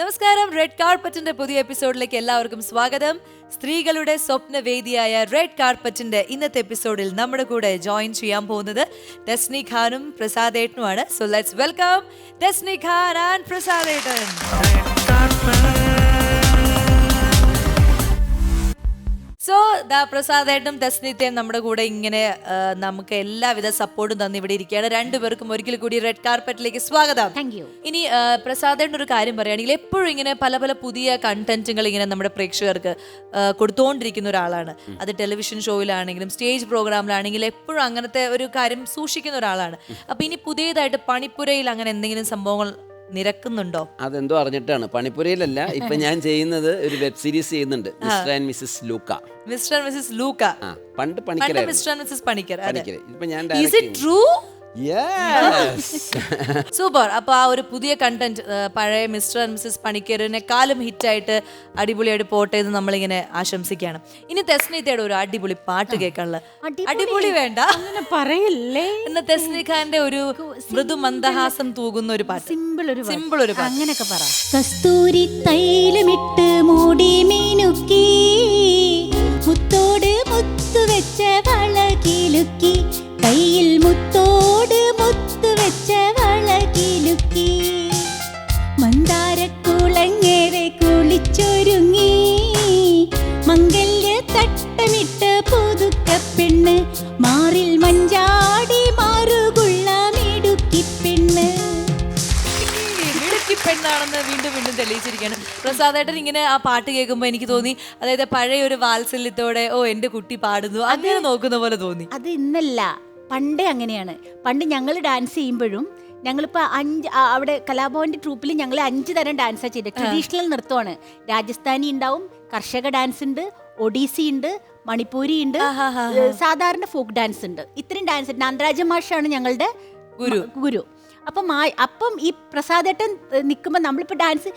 നമസ്കാരം റെഡ് കാർപ്പറ്റിന്റെ പുതിയ എപ്പിസോഡിലേക്ക് എല്ലാവർക്കും സ്വാഗതം. സ്ത്രീകളുടെ സ്വപ്നവേദിയായ റെഡ് കാർപ്പറ്റിന്റെ ഇന്നത്തെ എപ്പിസോഡിൽ നമ്മുടെ കൂടെ ജോയിൻ ചെയ്യാൻ പോകുന്നത് ഡെസ്നി ഖാനും പ്രസാദേട്ടനുമാണ്. So let's welcome Desni Khan and പ്രസാദേട്ടൻ. So ദാ പ്രസാദേട്ടും ദസ്നിത്യം നമ്മുടെ കൂടെ ഇങ്ങനെ നമുക്ക് എല്ലാവിധ സപ്പോർട്ടും തന്ന് ഇവിടെ ഇരിക്കുകയാണ്. രണ്ടുപേർക്കും ഒരിക്കൽ കൂടി റെഡ് കാർപ്പറ്റിലേക്ക് സ്വാഗതം. താങ്ക് യു ഇനി പ്രസാദേട്ടൻ ഒരു കാര്യം പറയുകയാണെങ്കിൽ എപ്പോഴും ഇങ്ങനെ പല പല പുതിയ കണ്ടന്റുകൾ ഇങ്ങനെ നമ്മുടെ പ്രേക്ഷകർക്ക് കൊടുത്തുകൊണ്ടിരിക്കുന്ന ഒരാളാണ്. അത് ടെലിവിഷൻ ഷോയിലാണെങ്കിലും സ്റ്റേജ് പ്രോഗ്രാമിലാണെങ്കിലും എപ്പോഴും അങ്ങനത്തെ ഒരു കാര്യം സൂക്ഷിക്കുന്ന ഒരാളാണ്. അപ്പൊ ഇനി പുതിയതായിട്ട് പണിപ്പുരയിൽ അങ്ങനെ എന്തെങ്കിലും സംഭവങ്ങൾ നിരക്കുന്നുണ്ടോ? അതെന്തോ അറിഞ്ഞിട്ടാണ്. പണിപ്പുരയിലല്ല ഇപ്പൊ ഞാൻ ചെയ്യുന്നത് ഒരു വെബ് സീരീസ് ചെയ്യുന്നുണ്ട്. Mr and Mrs Luca. Mr and Mrs Luca. പണ്ട് പണ്ട് Mr and Mrs Panicker Panicker Panicker. ഇപ്പൊ ഞാൻ ട്രൂ സൂപ്പർ അപ്പൊ ആ ഒരു പുതിയ കണ്ടന്റ് പഴയ മിസ്റ്റർ ആൻഡ് മിസ്സസ് പണിക്കരനെക്കാളും ഹിറ്റായിട്ട് അടിപൊളിയായിട്ട് പോട്ടെ എന്ന് നമ്മളിങ്ങനെ ആശംസിക്കുകയാണ്. ഇനി തെസ്നിത്തയുടെ ഒരു അടിപൊളി പാട്ട് കേൾക്കാനുള്ള അടിപൊളി. വേണ്ട. അങ്ങനെ പറയല്ലേ? എന്ന തെസ്നി ഖാന്റെ ഒരു മൃദു മന്ദഹാസം തൂകുന്ന ഒരു പാട്ട്. സിമ്പിൾ ഒരു പാട്ട്. സിമ്പിൾ ഒരു പാട്ട്. അങ്ങനെയൊക്കെ പറ. കസ്തൂരി തൈലമിട്ട് മൂടി മീനുക്കി. പ്രസാദേട്ടൻ ഇങ്ങനെ ആ പാട്ട് കേൾക്കുമ്പോൾ എനിക്ക് തോന്നി അതായത് പഴയ ഒരു വാത്സല്യത്തോടെ ഓ എന്റെ കുട്ടി പാടുന്നു അങ്ങനെ നോക്കുന്ന പോലെ തോന്നി. അത് ഇന്നല്ല പണ്ടേ അങ്ങനെയാണ്. പണ്ട് ഞങ്ങൾ ഡാൻസ് ചെയ്യുമ്പോഴും ഞങ്ങളിപ്പോൾ അഞ്ച് അവിടെ കലാഭവന്റെ ട്രൂപ്പിൽ ഞങ്ങൾ അഞ്ച് തരം ഡാൻസ് ചെയ്തത് ട്രഡീഷണൽ നൃത്തമാണ്. രാജസ്ഥാനി ഉണ്ടാവും കർഷക ഡാൻസ് ഉണ്ട് ഒഡീസി ഉണ്ട് മണിപ്പൂരി ഉണ്ട് സാധാരണ ഫോക്ക് ഡാൻസ് ഉണ്ട്. ഇത്രയും ഡാൻസ് നാന്ദ്രാജ മാഷാണ് ഞങ്ങളുടെ ഗുരു. ഗുരു. അപ്പം അപ്പം ഈ പ്രസാദേട്ടൻ നിൽക്കുമ്പോൾ നമ്മളിപ്പോൾ ഡാൻസ്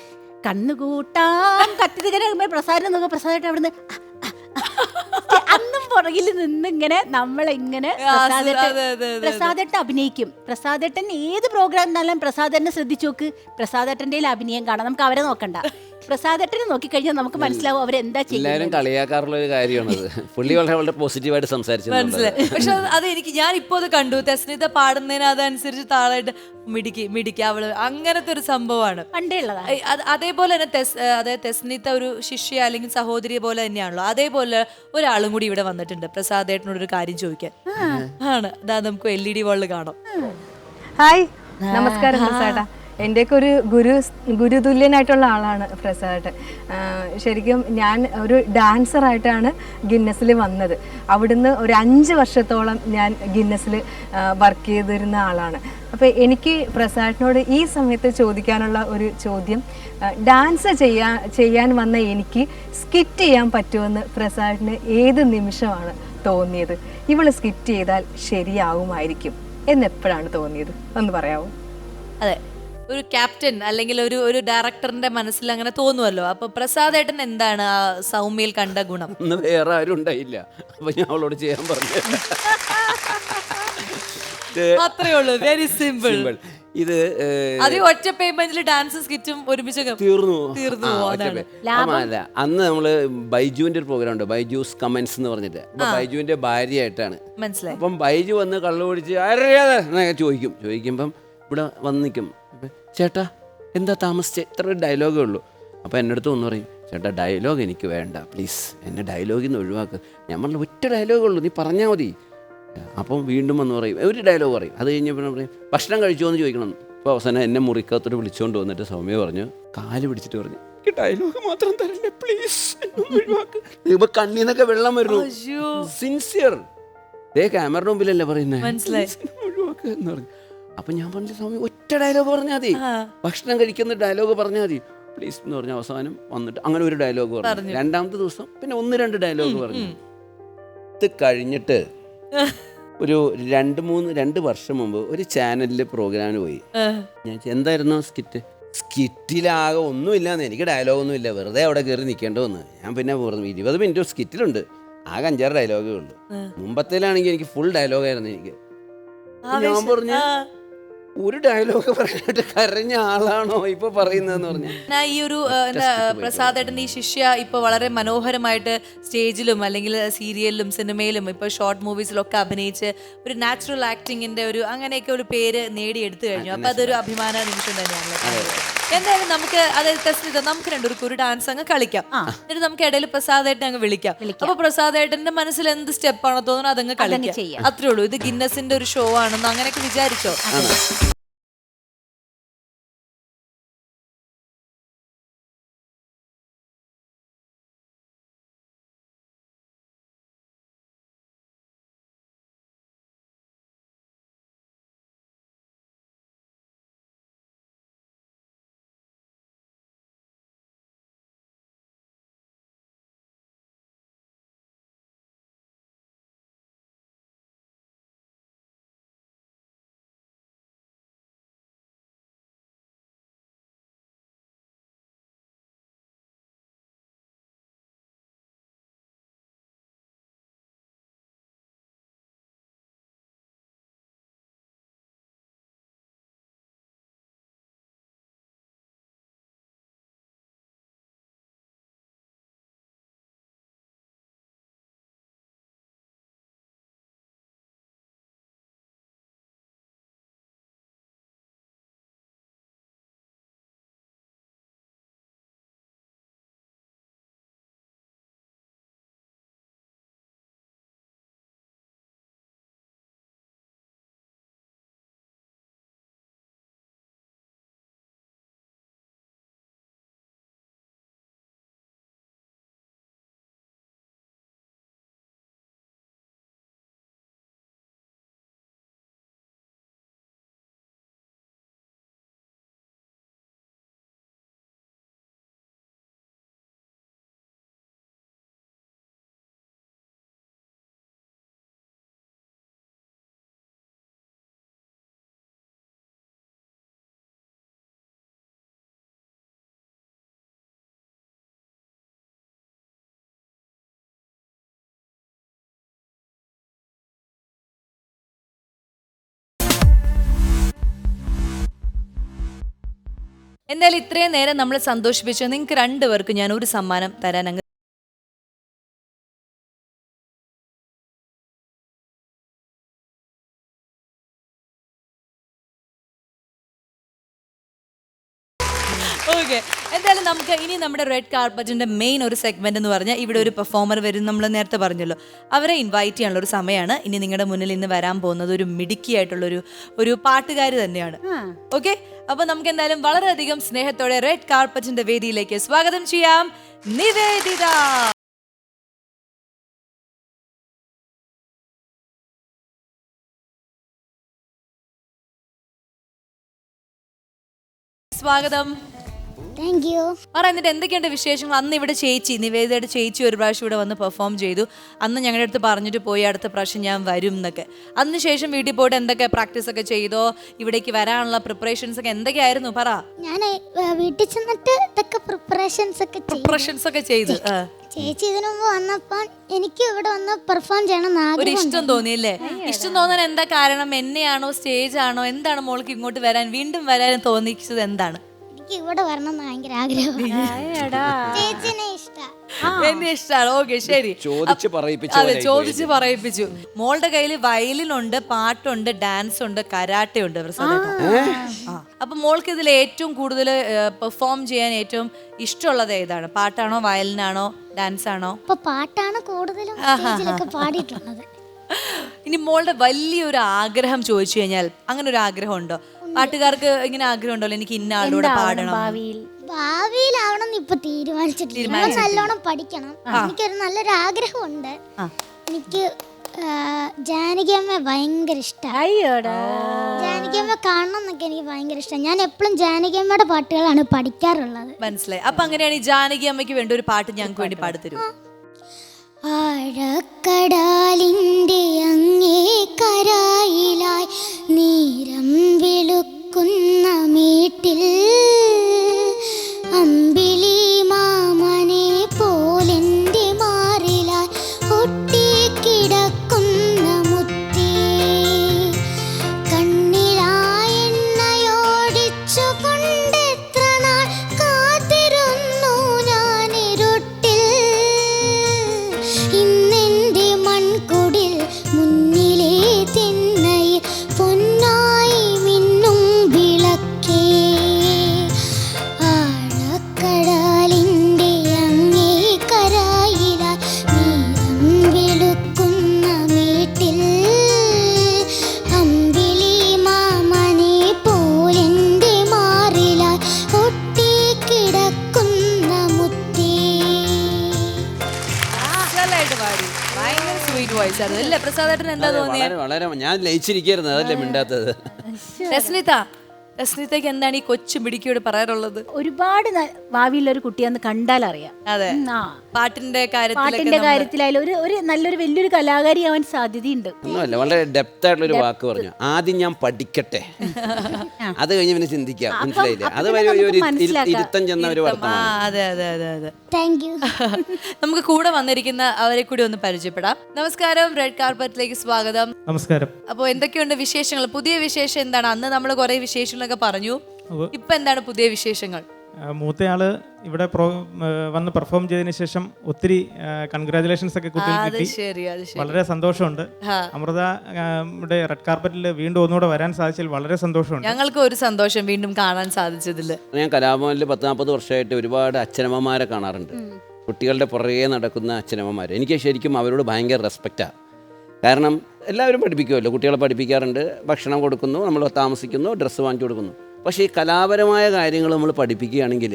കണ്ണുകൂട്ടാം കത്തിരിക്കനെ പ്രസാദം നോക്കുമ്പോൾ പ്രസാദമായിട്ട് അവിടുന്ന്. അന്നും പുറകിൽ നിന്നിങ്ങനെ നമ്മളിങ്ങനെ പ്രസാദേട്ടൻ അഭിനയിക്കും. പ്രസാദേട്ടൻ ഏത് പ്രോഗ്രാം എന്നാലും പ്രസാദേട്ടനെ ശ്രദ്ധിച്ചു നോക്ക്. പ്രസാദേട്ടന്റെ അഭിനയം കാണാം. നമുക്ക് അവരെ നോക്കണ്ട. പ്രസാദേട്ടനെ നോക്കിക്കഴിഞ്ഞാൽ നമുക്ക് മനസ്സിലാവും അവരെന്താ എല്ലാവരും ചെയ്യുന്നത് കളിയാക്കാറുള്ള ഒരു കാര്യമാണത്. പുള്ളി വളരെ വളരെ പോസിറ്റീവായിട്ട് സംസാരിച്ചു മനസ്സിലായി. പക്ഷെ അത് എനിക്ക് ഞാൻ ഇപ്പോ അത് കണ്ടു. തെസ്നിത പാടുന്നതിന് അതനുസരിച്ച് താളായിട്ട് മിടിക്കി മിടിക്കുക അവൾ. അങ്ങനത്തെ ഒരു സംഭവമാണ്. പണ്ടേ ഉള്ളതാ. അത് അതേപോലെ തന്നെ തെസ് ഏഹ് അതായത് തെസ്നിത്ത ഒരു ശിഷ്യ അല്ലെങ്കിൽ സഹോദരിയെ പോലെ തന്നെയാണല്ലോ. അതേപോലെ ഒരാളും കൂടി ഇവിടെ വന്നിട്ടുണ്ട്. പ്രസാദേട്ടനോട് ഒരു കാര്യം ചോദിക്കാൻ. ആണ്. അതാ നമുക്ക് എൽ ഇ ഡി വേൾഡ് കാണാം. ഹായ്. നമസ്കാരം പ്രസാദ. എന്റെയൊക്കെ ഒരു ഗുരു ഗുരുതുല്യനായിട്ടുള്ള ആളാണ് പ്രസാദ്. ശരിക്കും ഞാൻ ഒരു ഡാൻസറായിട്ടാണ് ഗിന്നസിൽ വന്നത്. അവിടുന്ന് ഒരു അഞ്ച് വർഷത്തോളം ഞാൻ ഗിന്നസിൽ വർക്ക് ചെയ്തിരുന്ന ആളാണ്. അപ്പോൾ എനിക്ക് പ്രസാദിനോട് ഈ സമയത്ത് ചോദിക്കാനുള്ള ഒരു ചോദ്യം ഡാൻസ് ചെയ്യാൻ ചെയ്യാൻ വന്ന എനിക്ക് സ്കിറ്റ് ചെയ്യാൻ പറ്റുമെന്ന് പ്രസാദിന് ഏത് നിമിഷമാണ് തോന്നിയത്? ഇവൾ സ്കിറ്റ് ചെയ്താൽ ശരിയാവുമായിരിക്കും എന്നെപ്പോഴാണ് തോന്നിയത്? ഒന്ന് പറയാമോ അതെ. ഒരു ക്യാപ്റ്റൻ അല്ലെങ്കിൽ ഒരു ഒരു ഡയറക്ടറിന്റെ മനസ്സിൽ അങ്ങനെ തോന്നുമല്ലോ അപ്പൊ പ്രസാദേട്ടൻ എന്താണ് ആ സൗമ്യയിൽ കണ്ട ഗുണം? അന്ന് വേറെ ആരും ഉണ്ടായില്ല. അപ്പൊ ഞാൻ അവളോട് ചെയ്യാൻ പറഞ്ഞു. അത്രേ ഉള്ളൂ. Very simple simple. ഇത് അത് ഈ ഒറ്റ പേയ്മെന്റിൽ ഡാൻസ് സ്കിറ്റും ഒരുമിച്ച് തീർന്നു. തീർന്നു ആ, പോകും, ഒറ്റ അതാണ്. പേ- ആ, അല്ല അന്ന് നമ്മൾ ബൈജുവിന്റെ ഒരു പ്രോഗ്രാം ഉണ്ട്. ബൈജൂസ് കമന്റ്സ് എന്ന് പറഞ്ഞിട്ട്. അപ്പൊ ബൈജുവിന്റെ ഭാര്യയായിട്ടാണ്. മനസ്സിലായി. അപ്പം ബൈജു വന്ന് കള്ളു പിടിച്ച് ആരറിയാതെ? എന്നൊക്കെ ചോദിക്കും. ചോദിക്കുമ്പം ഇവിടെ വന്നിക്കും നിൽക്കും. ചേട്ടാ എന്താ താമസിച്ചേ? ഇത്ര ഡയലോഗേ ഉള്ളൂ. അപ്പോൾ എന്റെ അടുത്ത് ഒന്ന് പറയും ചേട്ടാ ഡയലോഗ് എനിക്ക് വേണ്ട. പ്ലീസ് എന്നെ ഡയലോഗിൽ നിന്ന് ഒഴിവാക്കുക ഞാൻ പറഞ്ഞ ഒറ്റ ഡയലോഗേ ഉള്ളൂ. നീ പറഞ്ഞാൽ മതി. അപ്പം വീണ്ടും വന്ന് പറയും ഒരു ഡയലോഗ് പറയും. അത് കഴിഞ്ഞപ്പോൾ പറയും ഭക്ഷണം കഴിച്ചോ എന്ന് ചോദിക്കണം. അപ്പോൾ അവസാനം എന്നെ മുറിക്കകത്തോട്ട് വിളിച്ചുകൊണ്ട് വന്നിട്ട് സൗമ്യ പറഞ്ഞു കാൽ പിടിച്ചിട്ട് പറഞ്ഞു എനിക്ക് ഡയലോഗ് മാത്രം തരല്ലേ പ്ലീസ് ഇപ്പൊ കണ്ണീന്നൊക്കെ വെള്ളം വരുന്നു. സിൻസിയർ ദേ ക്യാമറയുടെ മുമ്പിലല്ലേ പറയുന്നത് മനസ്സിലായി. ഒഴിവാക്ക് എന്ന് പറഞ്ഞു. അപ്പൊ ഞാൻ പറഞ്ഞു സ്വാമി ഒറ്റ ഡയലോഗ് പറഞ്ഞാൽ മതി. ഭക്ഷണം കഴിക്കുന്ന ഡയലോഗ് പറഞ്ഞാൽ മതി. പ്ലീസ് എന്ന് പറഞ്ഞ അവസാനം വന്നിട്ട് അങ്ങനെ ഒരു ഡയലോഗ് പറഞ്ഞു. രണ്ടാമത്തെ ദിവസം പിന്നെ ഒന്ന് രണ്ട് ഡയലോഗ് പറഞ്ഞു. ഇത് കഴിഞ്ഞിട്ട് ഒരു രണ്ട് മൂന്ന് രണ്ട് വർഷം മുമ്പ് ഒരു ചാനലിൽ പ്രോഗ്രാമിന് പോയി. ഞാൻ എന്തായിരുന്നു സ്കിറ്റ് സ്കിറ്റിലാകെ ഒന്നുമില്ലാന്ന്. എനിക്ക് ഡയലോഗൊന്നും ഇല്ല. വെറുതെ അവിടെ കയറി നിൽക്കേണ്ടതെന്ന് ഞാൻ പിന്നെ പറഞ്ഞു ഇരുപത് മിനിറ്റ് സ്കിറ്റിലുണ്ട് ആകെ അഞ്ചാറ് ഡയലോഗേ ഉള്ളൂ. മുമ്പത്തേലാണെങ്കിൽ എനിക്ക് ഫുൾ ഡയലോഗായിരുന്നു എനിക്ക്. ഞാൻ പറഞ്ഞു. ഒരു ഡയലോഗ് പറഞ്ഞിട്ട് കരഞ്ഞ ആളാണോ ഇപ്പൊ പറയുന്നതെന്ന് പറഞ്ഞു? ഞാൻ ഈ ഒരു എന്താ പ്രസാദേട്ടന്റെ ഈ ശിഷ്യ ഇപ്പൊ വളരെ മനോഹരമായിട്ട് സ്റ്റേജിലും അല്ലെങ്കിൽ സീരിയലിലും സിനിമയിലും ഇപ്പൊ ഷോർട്ട് മൂവീസിലൊക്കെ അഭിനയിച്ച് ഒരു നാച്ചുറൽ ആക്ടിങ്ങിന്റെ ഒരു അങ്ങനെയൊക്കെ ഒരു പേര് നേടിയെടുത്തു കഴിഞ്ഞു. അപ്പൊ അതൊരു അഭിമാന നിമിഷം തന്നെയാണ് എന്തായാലും നമുക്ക് അതായത് ടെസ്റ്റ് നമുക്ക് രണ്ടുപേർക്കും ഒരു ഡാൻസ് അങ്ങ് കളിക്കാം. എന്നിട്ട് നമുക്ക് ഇടയിൽ പ്രസാദേട്ടനെ അങ്ങ് വിളിക്കാം. അപ്പൊ പ്രസാദേട്ടന്റെ മനസ്സിൽ എന്ത് സ്റ്റെപ്പാണോ തോന്നുന്നത് അതങ്ങ് കളിക്കാം. അത്രേ ഉള്ളൂ. ഇത് ഗിന്നസിന്റെ ഒരു ഷോ ആണെന്ന് അങ്ങനെയൊക്കെ വിചാരിച്ചോ? എന്തായാലും ഇത്രയും നേരം നമ്മൾ സന്തോഷിപ്പിച്ചു. നിങ്ങൾക്ക് രണ്ടുപേർക്കും ഞാൻ ഒരു സമ്മാനം തരാൻ അങ്ങ് ഓക്കെ എന്തായാലും നമുക്ക് ഇനി നമ്മുടെ റെഡ് കാർപ്പറ്റിന്റെ മെയിൻ ഒരു സെഗ്മെന്റ് എന്ന് പറഞ്ഞാൽ ഇവിടെ ഒരു പെർഫോമർ വരും നമ്മൾ നേരത്തെ പറഞ്ഞല്ലോ. അവരെ ഇൻവൈറ്റ് ചെയ്യാനുള്ള ഒരു സമയമാണ്. ഇനി നിങ്ങളുടെ മുന്നിൽ ഇന്ന് വരാൻ പോകുന്നത് ഒരു മിടുക്കിയായിട്ടുള്ള ഒരു ഒരു പാട്ടുകാരി തന്നെയാണ്. ഓക്കെ അപ്പൊ നമുക്ക് എന്തായാലും വളരെയധികം സ്നേഹത്തോടെ റെഡ് കാർപ്പറ്റിന്റെ വേദിയിലേക്ക് സ്വാഗതം ചെയ്യാം. നിവേദിത. സ്വാഗതം. താങ്ക് യു പറ എന്നിട്ട് എന്തൊക്കെയുണ്ട് വിശേഷങ്ങൾ? അന്ന് ഇവിടെ ചേച്ചി നിവേദയുടെ ചേച്ചി ഒരു പ്രാവശ്യം ഇവിടെ വന്ന് പെർഫോം ചെയ്തു. അന്ന് ഞങ്ങളുടെ അടുത്ത് പറഞ്ഞിട്ട് പോയി അടുത്ത പ്രാവശ്യം ഞാൻ വരും എന്നൊക്കെ. അന്ന് ശേഷം വീട്ടിൽ പോയിട്ട് എന്തൊക്കെ പ്രാക്ടീസ് ഒക്കെ ചെയ്തോ? ഇവിടേക്ക് വരാനുള്ള പ്രിപ്പറേഷൻസ് ഒക്കെ എന്തൊക്കെയായിരുന്നു? പറ. ഞാൻ വീട്ടിൽ ചെന്നിട്ട് ഇതൊക്കെ പ്രിപ്പറേഷൻസ് ഒക്കെ പ്രിപ്പറേഷൻസ് ഒക്കെ ചെയ്തു ചേച്ചി ഇതിനു മുമ്പ് വന്നപ്പോ എനിക്ക് ഇവിടെ വന്ന് പെർഫോം ചെയ്യണം എന്ന് ഒരു ഇഷ്ടം തോന്നിയില്ലേ? ഇഷ്ടം തോന്നാൻ എന്താ കാരണം? എന്നെയാണോ സ്റ്റേജ് ആണോ? എന്താണ് മോൾക്ക് ഇങ്ങോട്ട് വരാൻ വീണ്ടും വരാൻ തോന്നിച്ചത് എന്താണ്? എനിക്ക് ഇവിടെ വരണം എന്ന് ഭയങ്കര ആഗ്രഹം ചേച്ചിനെ ഇഷ്ടം. എന്നെ ഇഷ്ടമാണ് ഓക്കെ ശരി. ചോദിച്ച് പറയിപ്പിച്ചു അതെ ചോദിച്ചു പറയിപ്പിച്ചു. മോളുടെ കയ്യിൽ വയലിനുണ്ട് പാട്ടുണ്ട് ഡാൻസ് ഉണ്ട് കരാട്ടെ ഉണ്ട് അപ്പൊ മോൾക്ക് ഇതിൽ ഏറ്റവും കൂടുതൽ പെർഫോം ചെയ്യാൻ ഏറ്റവും ഇഷ്ടമുള്ളത് ഏതാണ്? പാട്ടാണോ വയലിനാണോ ഡാൻസ് ആണോ പാട്ടാണ് കൂടുതലും പാടിയിട്ടുള്ളത്. ഇനി മോളുടെ വലിയൊരു ആഗ്രഹം ചോദിച്ചു കഴിഞ്ഞാൽ അങ്ങനെ ഒരു ആഗ്രഹം ഉണ്ടോ പാട്ടുകാർക്ക് ഇങ്ങനെ ആഗ്രഹം ഉണ്ടല്ലോ എനിക്ക് ഇന്ന ആളോട് പാടണം. ഭാവിയിൽ? ഭാവിയിലാവണം എന്ന് ഇപ്പൊ തീരുമാനിച്ചിട്ടില്ല ഞാൻ നല്ലോണം പഠിക്കണം. എനിക്കൊരു നല്ലൊരു ആഗ്രഹമുണ്ട് എനിക്ക് ജാനകിയമ്മ ഭയങ്കര ഇഷ്ടമാണ് ജാനകിയമ്മ ജാനകി അമ്മ കാണണം എന്നൊക്കെ എനിക്ക് ഭയങ്കര ഇഷ്ടമാണ് ഞാൻ എപ്പോഴും ജാനകിയമ്മയുടെ പാട്ടുകളാണ് പഠിക്കാറുള്ളത്. മനസ്സിലായി. അപ്പൊ അങ്ങനെയാണ് ഈ ജാനകി അമ്മയ്ക്ക് വേണ്ട ഒരു പാട്ട് ഞങ്ങൾക്ക് വേണ്ടി പാടിത്തരൂ ആഴക്കടാലിന്റെ അങ്ങേ കരായിലായി നീരം വിളുക്കുന്ന മേട്ടിൽ വയസ്സായിരുന്നു അല്ലേ പ്രസാദേട്ടൻ എന്താ തോന്നിയത് വളരെ വളരെ ഞാൻ ലയിച്ചിരിക്കുന്നത് അതല്ലേ മിണ്ടാത്തത്. രസ്മിത രസ്മിതയ്ക്ക് എന്താണ് ഈ കൊച്ചു മിടിക്കോട് പറയാറുള്ളത്? ഒരുപാട് ഭാവിയുള്ള ഒരു കുട്ടിയാന്ന് കണ്ടാൽ അറിയാം അതെ. പാട്ടിന്റെ പാട്ടിന്റെ കാര്യത്തിലായാലും ഒരു ഒരു നല്ലൊരു വലിയൊരു കലാകാരി ആവാൻ സാധ്യതയുണ്ട്. ഒന്നുമല്ല വളരെ ഡെപ്ത് ആയിട്ടുള്ള ഒരു വാക്ക് പറഞ്ഞു. ആദ്യം ഞാൻ പഠിക്കട്ടെ. അത് കഴിഞ്ഞ് പിന്നെ ചിന്തിക്കാം. മനസ്സിലായില്ലേ? അപ്പൊ അത് പിന്നെ വരെ ഒരു നമുക്ക്. ഇരുത്തം ചെന്ന ഒരു കൂടെ വന്നിരിക്കുന്ന അവരെ കൂടി ഒന്ന് പരിചയപ്പെടാം. നമസ്കാരം റെഡ് കാർപ്പറ്റിലേക്ക് സ്വാഗതം. നമസ്കാരം. അപ്പോൾ എന്തൊക്കെയുണ്ട് വിശേഷങ്ങൾ? പുതിയ വിശേഷം എന്താണ്? അന്ന് നമ്മൾ കുറെ വിശേഷങ്ങളൊക്കെ പറഞ്ഞു. ഇപ്പൊ എന്താണ് പുതിയ വിശേഷങ്ങൾ? മൂത്തയാൾ ഇവിടെ വന്ന് പെർഫോം ചെയ്തതിന് ശേഷം ഒത്തിരി കൺഗ്രാചുലേഷൻസ് ഒക്കെ കുട്ടികൾക്ക് കിട്ടി. ശരി അത് ശരി. വളരെ സന്തോഷമുണ്ട്. അമൃത ഇവിടെ റെഡ് കാർപ്പറ്റിൽ വീണ്ടും ഒന്നുകൂടെ വരാൻ സാധിച്ചതിൽ വളരെ സന്തോഷമുണ്ട്. ഞങ്ങൾക്ക് ഒരു സന്തോഷം വീണ്ടും കാണാൻ സാധിച്ചതിൽ. ഞാൻ കലാഭവനിൽ പത്ത് നാൽപ്പത് വർഷമായിട്ട് ഒരുപാട് അച്ഛനമ്മമാരെ കാണാറുണ്ട്. കുട്ടികളുടെ പുറകെ നടക്കുന്ന അച്ഛനമ്മമാർ എനിക്ക് ശരിക്കും അവരോട് ഭയങ്കര റെസ്പെക്റ്റാണ് കാരണം എല്ലാവരും പഠിപ്പിക്കുമല്ലോ കുട്ടികളെ പഠിപ്പിക്കാറുണ്ട് ഭക്ഷണം കൊടുക്കുന്നു നമ്മൾ താമസിക്കുന്നു ഡ്രസ്സ് വാങ്ങിച്ചു കൊടുക്കുന്നു. പക്ഷേ ഈ കലാപരമായ കാര്യങ്ങൾ നമ്മൾ പഠിപ്പിക്കുകയാണെങ്കിൽ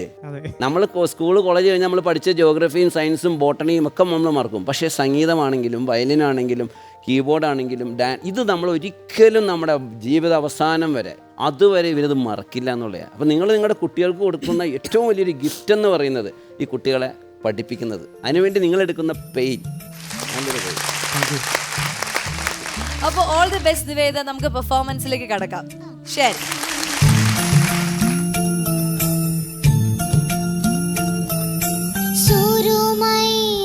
നമ്മൾ സ്കൂൾ കോളേജ് കഴിഞ്ഞ് നമ്മൾ പഠിച്ച ജോഗ്രഫിയും സയൻസും ബോട്ടണിയും ഒക്കെ നമ്മൾ മറക്കും. പക്ഷേ സംഗീതമാണെങ്കിലും വയലിനാണെങ്കിലും കീബോർഡാണെങ്കിലും ഡാൻ ഇത് നമ്മൾ ഒരിക്കലും നമ്മുടെ ജീവിത അവസാനം വരെ അതുവരെ ഇവരത് മറക്കില്ല എന്നുള്ളതാണ്. അപ്പോൾ നിങ്ങൾ നിങ്ങളുടെ കുട്ടികൾക്ക് കൊടുക്കുന്ന ഏറ്റവും വലിയൊരു ഗിഫ്റ്റ് എന്ന് പറയുന്നത് ഈ കുട്ടികളെ പഠിപ്പിക്കുന്നത്. അതിനുവേണ്ടി നിങ്ങളെടുക്കുന്ന പെയിൻ നല്ലൊരു പെയിൻ അപ്പോൾ ഓൾ ദി ബെസ്റ്റ് നിവേദ നമുക്ക് പെർഫോമൻസിലേക്ക് കടക്കാം. ശരി. ശൂരുമായി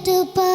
to pa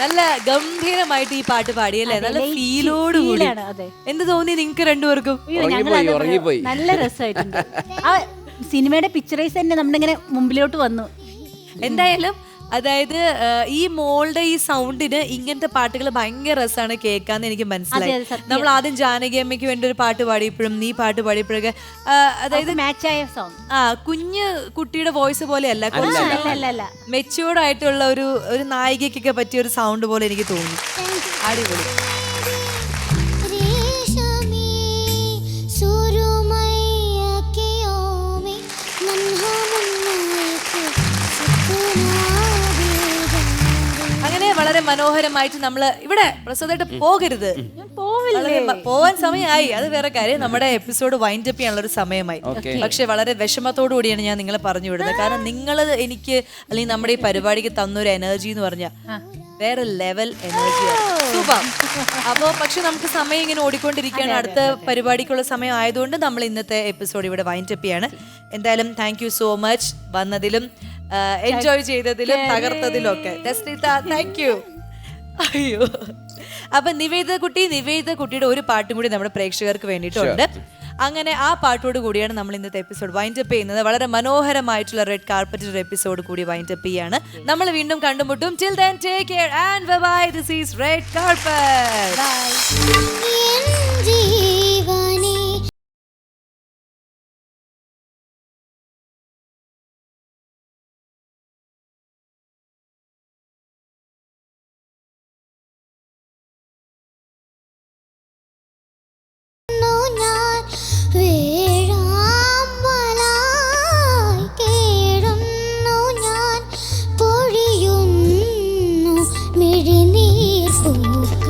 നല്ല ഗംഭീരമായിട്ട് ഈ പാട്ട് പാടി അല്ലേ? നല്ല ഫീലോട് കൂടി. അതെ. എന്ത് തോന്നി നിങ്ങൾക്ക് രണ്ടുപേർക്കും? നല്ല രസമായിട്ടുണ്ട്. ആ സിനിമയുടെ പിക്ചറൈസ് തന്നെ നമ്മളിങ്ങനെ മുമ്പിലോട്ട് വന്നു. എന്തായാലും അതായത് ഈ മോളുടെ ഈ സൗണ്ടിന് ഇങ്ങനത്തെ പാട്ടുകൾ ഭയങ്കര രസമാണ് കേൾക്കാന്ന് എനിക്ക് മനസ്സിലായി. അതെ, സത്യം. നമ്മൾ ആദ്യം ജാനകി അമ്മയ്ക്ക് വേണ്ടി ഒരു പാട്ട് പാടിയപ്പോഴും നീ പാട്ട് പാടിയപ്പോഴൊക്കെ ആ, അതായത് മാച്ചായ സോങ്. ആ കുഞ്ഞ് കുട്ടിയുടെ വോയിസ് പോലെയല്ല അല്ല അല്ല അല്ല മെച്യൂർഡ് ആയിട്ടുള്ള ഒരു ഒരു നായികയ്ക്കൊക്കെ പറ്റിയ ഒരു സൗണ്ട് പോലെ എനിക്ക് തോന്നി. അടിപൊളി. വളരെ മനോഹരമായിട്ട് നമ്മൾ ഇവിടെ പ്രസവമായിട്ട് പോകരുത്. വളരെ മ- പോവാൻ സമയമായി. അത് വേറെ കാര്യം. നമ്മുടെ എപ്പിസോഡ് വൈൻഡ് അപ്പ് ചെയ്യാനുള്ള ഒരു സമയമായി. പക്ഷെ വളരെ വിഷമത്തോടു കൂടിയാണ് ഞാൻ നിങ്ങളെ പറഞ്ഞു വിടുന്നത്. കാരണം നിങ്ങൾ എനിക്ക് അല്ലെങ്കിൽ നമ്മുടെ ഈ പരിപാടിക്ക് തന്നൊരു എനർജി എന്ന് പറഞ്ഞാൽ വേറെ ലെവൽ എനർജി സൂപ്പർ. അപ്പോൾ പക്ഷെ നമുക്ക് സമയം ഇങ്ങനെ ഓടിക്കൊണ്ടിരിക്കുകയാണ്. അടുത്ത പരിപാടിക്കുള്ള സമയം ആയതുകൊണ്ട് നമ്മൾ ഇന്നത്തെ എപ്പിസോഡ് ഇവിടെ വൈൻഡ് അപ്പ് ചെയ്യാണ്. എന്തായാലും താങ്ക് യു സോ മച്ച് വന്നതിലും എൻജോയ് ചെയ്തതിലും തകർത്തതിലും ഒക്കെ താങ്ക് യു അയ്യോ. അപ്പൊ നിവേദിത കുട്ടി നിവേദിത കുട്ടിയുടെ ഒരു പാട്ടും കൂടി നമ്മുടെ പ്രേക്ഷകർക്ക് വേണ്ടിയിട്ടുണ്ട്. അങ്ങനെ ആ പാട്ടോട് കൂടിയാണ് നമ്മൾ ഇന്നത്തെ എപ്പിസോഡ് വൈൻഡ് അപ്പ് ചെയ്യുന്നത്. വളരെ മനോഹരമായിട്ടുള്ള റെഡ് കാർപ്പറ്റ് ഒരു എപ്പിസോഡ് കൂടി വൈൻഡ് അപ്പ് ചെയ്യാണ്. നമ്മൾ വീണ്ടും കണ്ടുമുട്ടും. Till then take care and bye this is red carpet sleep.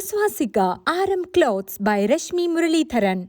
Swastika, Aram Clothes by Rashmi Muralidharan.